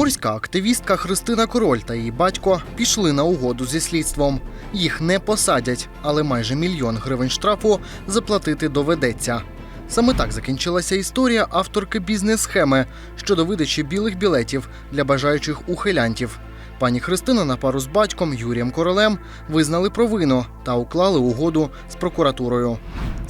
Морська активістка Христина Король та її батько пішли на угоду зі слідством. Їх не посадять, але майже мільйон гривень штрафу заплатити доведеться. Саме так закінчилася історія авторки бізнес-схеми щодо видачі білих білетів для бажаючих ухилянтів. Пані Христина на пару з батьком Юрієм Королем визнали провину та уклали угоду з прокуратурою.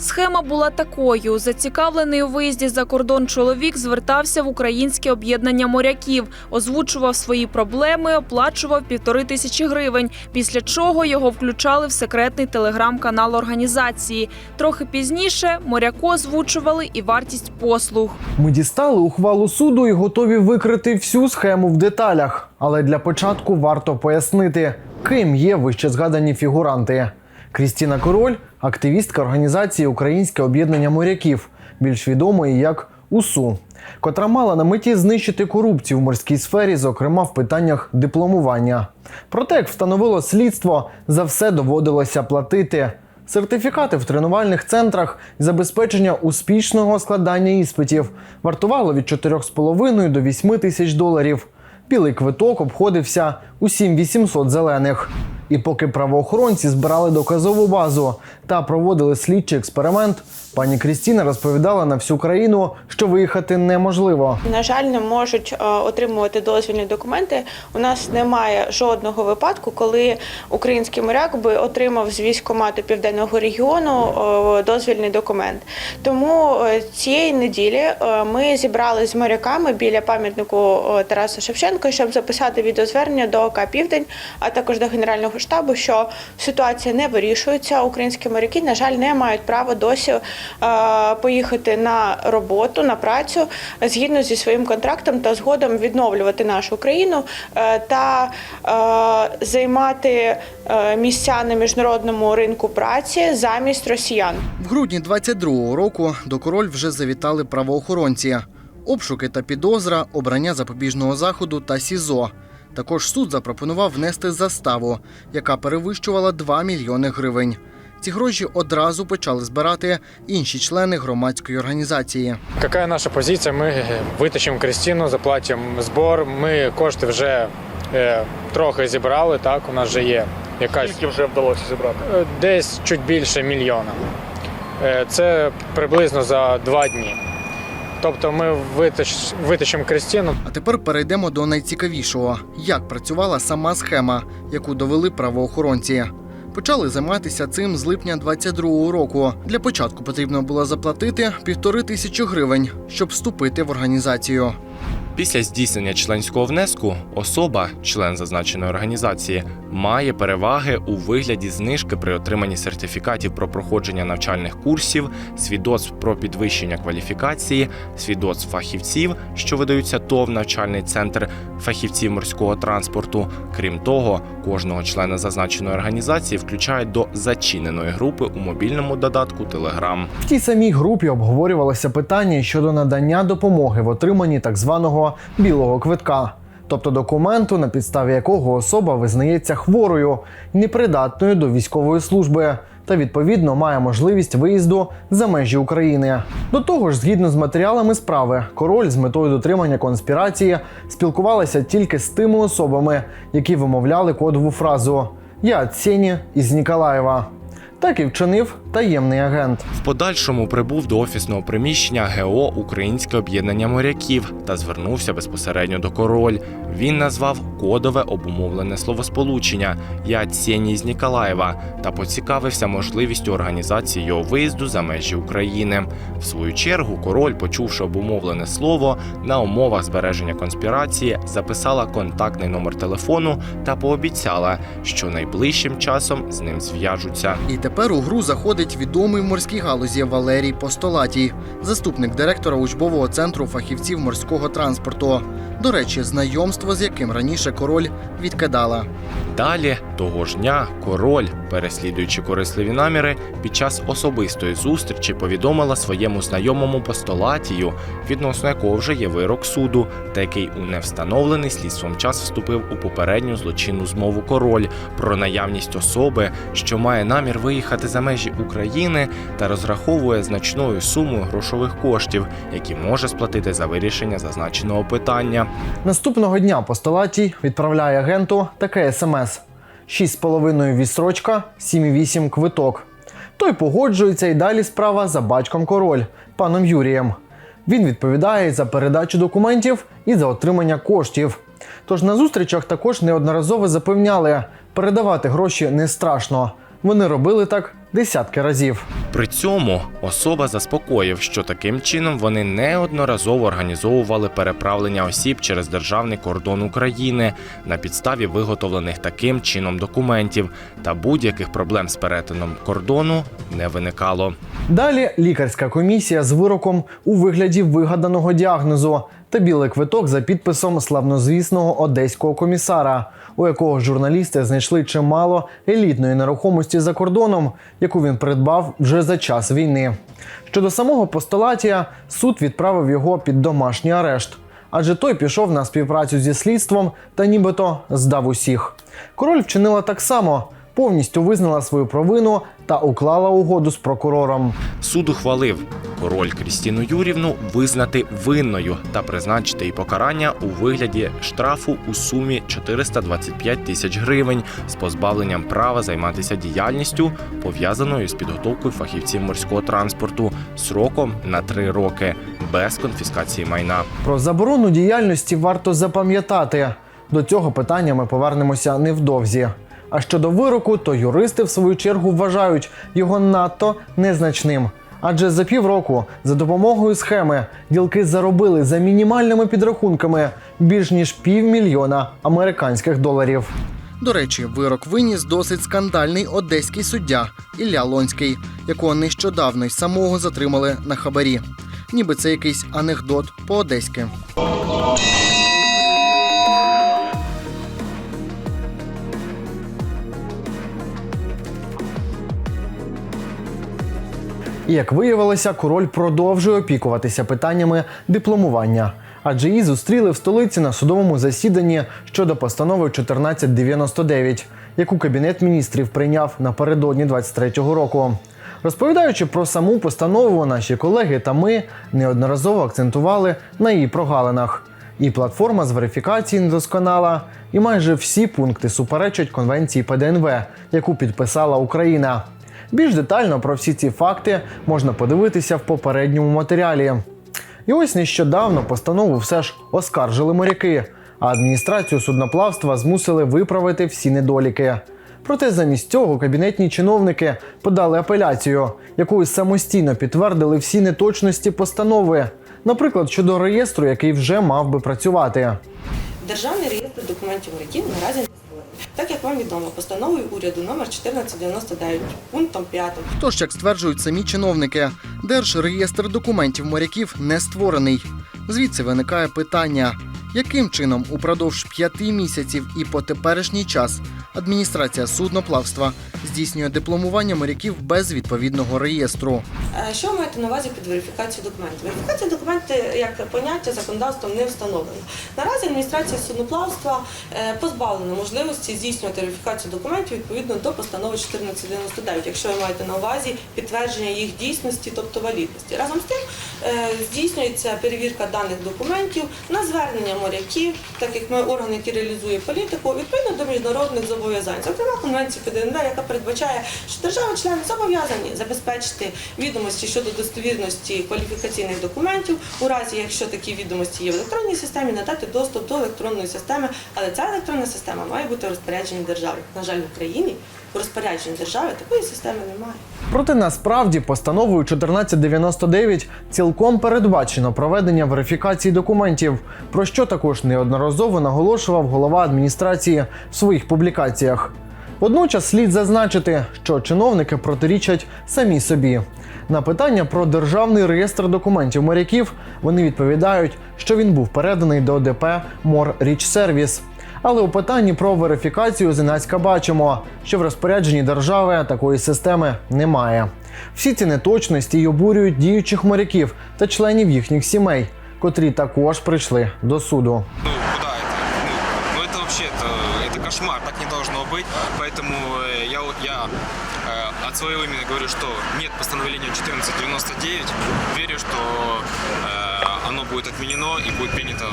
Схема була такою: зацікавлений у виїзді за кордон чоловік звертався в українське об'єднання моряків, озвучував свої проблеми, оплачував півтори тисячі гривень. Після чого його включали в секретний телеграм-канал організації. Трохи пізніше моряку озвучували і вартість послуг. Ми дістали ухвалу суду і готові викрити всю схему в деталях. Але для початку варто пояснити, ким є вище згадані фігуранти. Крістіна Король активістка організації Українське об'єднання моряків, більш відомої як УСУ, котра мала на меті знищити корупцію в морській сфері, зокрема в питаннях дипломування. Проте, як встановило слідство, за все доводилося платити. Сертифікати в тренувальних центрах і забезпечення успішного складання іспитів вартувало від 4,5 до 8 тисяч доларів. Білий квиток обходився у 7800 зелених. І поки правоохоронці збирали доказову базу та проводили слідчий експеримент, пані Крістіна розповідала на всю країну, що виїхати неможливо. На жаль, не можуть е, отримувати дозвільні документи. У нас немає жодного випадку, коли український моряк би отримав з військкомату південного регіону е, дозвільний документ. Тому е, цієї неділі ми зібрали з моряками біля пам'ятнику Тараса Шевченка, щоб записати відеозвернення до ОК Південь, а також до Генерального штабу, що ситуація не вирішується. Українські моряки, на жаль, не мають права досі е, поїхати на роботу, на працю згідно зі своїм контрактом та згодом відновлювати нашу країну е, та е, займати місця на міжнародному ринку праці замість росіян. В грудні 22-го року до король вже завітали правоохоронці. Обшуки та підозра, обрання запобіжного заходу та СІЗО. Також суд запропонував внести заставу, яка перевищувала 2 мільйони гривень. Ці гроші одразу почали збирати інші члени громадської організації. Какая наша позиція? Ми витащимо Кристину, заплатимо збор. Ми кошти вже е, трохи зібрали. Так, у нас вже є якась Скільки вже вдалося зібрати? е, десь чуть більше мільйона. Е, це приблизно за два дні. Тобто ми витащ, витащимо Кристину. А тепер перейдемо до найцікавішого: як працювала сама схема, яку довели правоохоронці. Почали займатися цим з липня 22-го року. Для початку потрібно було заплатити півтори тисячі гривень, щоб вступити в організацію. Після здійснення членського внеску особа, член зазначеної організації, має переваги у вигляді знижки при отриманні сертифікатів про проходження навчальних курсів, свідоцтв про підвищення кваліфікації, свідоцтв фахівців, що видаються ТОВ навчальний центр фахівців морського транспорту. Крім того, кожного члена зазначеної організації включають до зачиненої групи у мобільному додатку Телеграм. В тій самій групі обговорювалося питання щодо надання допомоги в отриманні так званого білого квитка, тобто документу, на підставі якого особа визнається хворою непридатною до військової служби. Та відповідно має можливість виїзду за межі України. До того ж, згідно з матеріалами справи, король з метою дотримання конспірації спілкувалася тільки з тими особами, які вимовляли кодову фразу Я Цені із Ніколаєва. Так і вчинив таємний агент. В подальшому прибув до офісного приміщення ГО Українське об'єднання моряків та звернувся безпосередньо до король. Він назвав кодове обумовлене словосполучення Я Цєній з Ніколаєва та поцікавився можливістю організації його виїзду за межі України. В свою чергу король, почувши обумовлене слово, на умовах збереження конспірації записала контактний номер телефону та пообіцяла, що найближчим часом з ним зв'яжуться. І тепер у гру заходить відомий в морській галузі Валерій Постолатій, заступник директора учбового центру фахівців морського транспорту. До речі, знайомство з яким раніше король відкидала. Далі того ж дня король, переслідуючи корисливі наміри, під час особистої зустрічі повідомила своєму знайомому постолатію, відносно якого вже є вирок суду, та який у невстановлений слідством час вступив у попередню злочинну змову король про наявність особи, що має намір виїхати за межі України та розраховує значною сумою грошових коштів, які може сплатити за вирішення зазначеного питання. Наступного дня Постолатій відправляє агенту таке смс: 6,5 відсрочка, 7,8 квиток. Той погоджується і далі справа за батьком король, паном Юрієм. Він відповідає за передачу документів і за отримання коштів. Тож на зустрічах також неодноразово запевняли, передавати гроші не страшно. Вони робили так десятки разів. При цьому особа заспокоїв, що таким чином вони неодноразово організовували переправлення осіб через державний кордон України на підставі виготовлених таким чином документів, та будь-яких проблем з перетином кордону не виникало. Далі лікарська комісія з вироком у вигляді вигаданого діагнозу та білий квиток за підписом славнозвісного одеського комісара, у якого журналісти знайшли чимало елітної нерухомості за кордоном, яку він придбав вже за час війни. Щодо самого постолатія, суд відправив його під домашній арешт. Адже той пішов на співпрацю зі слідством та нібито здав усіх. Король вчинила так само, повністю визнала свою провину та уклала угоду з прокурором. Суд ухвалив король Крістіну Юрівну визнати винною та призначити їй покарання у вигляді штрафу у сумі 425 тисяч гривень з позбавленням права займатися діяльністю, пов'язаною з підготовкою фахівців морського транспорту сроком на три роки без конфіскації майна. Про заборону діяльності варто запам'ятати. До цього питання ми повернемося невдовзі. А щодо вироку, то юристи в свою чергу вважають його надто незначним. Адже за півроку за допомогою схеми ділки заробили за мінімальними підрахунками більш ніж півмільйона американських доларів. До речі, вирок виніс досить скандальний одеський суддя Ілля Лонський, якого нещодавно й самого затримали на хабарі. Ніби це якийсь анекдот по-одеськи. Як виявилося, король продовжує опікуватися питаннями дипломування. Адже її зустріли в столиці на судовому засіданні щодо постанови 1499, яку кабінет міністрів прийняв напередодні 23-го року. Розповідаючи про саму постанову, наші колеги та ми неодноразово акцентували на її прогалинах. І платформа з верифікації недосконала, і майже всі пункти суперечать конвенції ПДНВ, яку підписала Україна. Більш детально про всі ці факти можна подивитися в попередньому матеріалі. І ось нещодавно постанову все ж оскаржили моряки, а адміністрацію судноплавства змусили виправити всі недоліки. Проте замість цього кабінетні чиновники подали апеляцію, якою самостійно підтвердили всі неточності постанови, наприклад, щодо реєстру, який вже мав би працювати. Державний реєстр документів моряків наразі. Так як вам відомо, постановою уряду номер 1499 пунктом 5 Тож, як стверджують самі чиновники, Держреєстр документів моряків не створений. Звідси виникає питання, яким чином упродовж п'яти місяців і по теперішній час адміністрація судноплавства здійснює дипломування моряків без відповідного реєстру. Е, Що маєте на увазі під верифікацію документів? Верифікація документів як поняття законодавством не встановлено. Наразі адміністрація судноплавства е, позбавлена можливості здійснювати верифікацію документів відповідно до постанови 1499, якщо ви маєте на увазі підтвердження їх дійсності, тобто валідності. Разом з тим е, здійснюється перевірка даних документів на звернення моряків, так як ми орган, який реалізує політику, відповідно до міжнародних зобов'язань, зокрема конвенції ПДНВ, яка передбачає, що держави-члени зобов'язані забезпечити відомості щодо достовірності кваліфікаційних документів, у разі якщо такі відомості є в електронній системі, надати доступ до електронної системи, але ця електронна система має бути в розпорядженні держави. На жаль, в Україні в розпорядженні держави такої системи немає. Проте насправді постановою 1499 цілком передбачено проведення верифікації документів, про що також неодноразово наголошував голова адміністрації в своїх публікаціях. Водночас слід зазначити, що чиновники протирічать самі собі. На питання про державний реєстр документів моряків вони відповідають, що він був переданий до ДП Моррічсервіс. Але у питанні про верифікацію зненацька бачимо, що в розпорядженні держави такої системи немає. Всі ці неточності й обурюють діючих моряків та членів їхніх сімей, котрі також прийшли до суду. Ну, куда вообще, это, это кошмар, так не должно быть. Поэтому э, я, я э, от своего имени говорю, что нет постановления 1499. Верю, что э, оно будет отменено и будет принято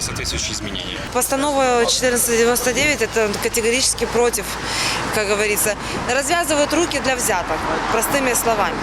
соответствующие изменения. Постанова 1499 это категорически против, как говорится, развязывают руки для взяток, простыми словами.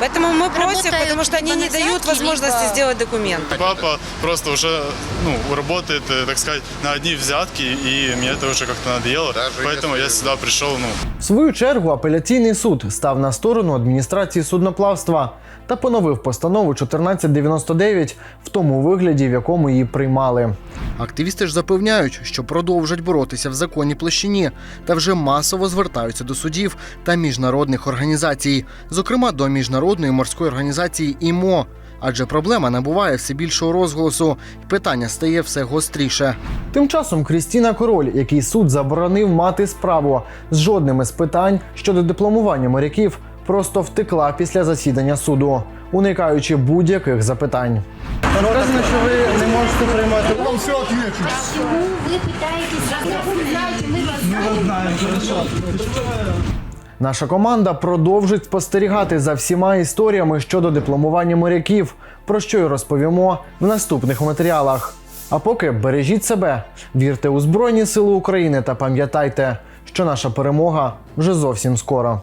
Поэтому мы против, потому что они не дают взятки, возможности либо- сделать документ. Папа просто уже ну, работает, так сказать, на одни взятки, и мне это уже как-то надоело. Поэтому я сюда пришел, ну, В свою чергу апеляційний суд став на сторону адміністрації судноплавства та поновив постанову 1499 в тому вигляді, в якому її приймали. Активісти ж запевняють, що продовжать боротися в законній площині та вже масово звертаються до судів та міжнародних організацій, зокрема до міжнародної морської організації ІМО Адже проблема набуває все більшого розголосу, і питання стає все гостріше. Тим часом Крістіна Король, який суд заборонив мати справу з жодним із питань щодо дипломування моряків, просто втекла після засідання суду, уникаючи будь-яких запитань. Розказано, що ви не можете приймати. Почему вы пытаетесь раз вы знаете, мы вас знаем. Наша команда продовжить спостерігати за всіма історіями щодо дипломування моряків, про що й розповімо в наступних матеріалах. А поки бережіть себе, вірте у Збройні Сили України та пам'ятайте, що наша перемога вже зовсім скоро.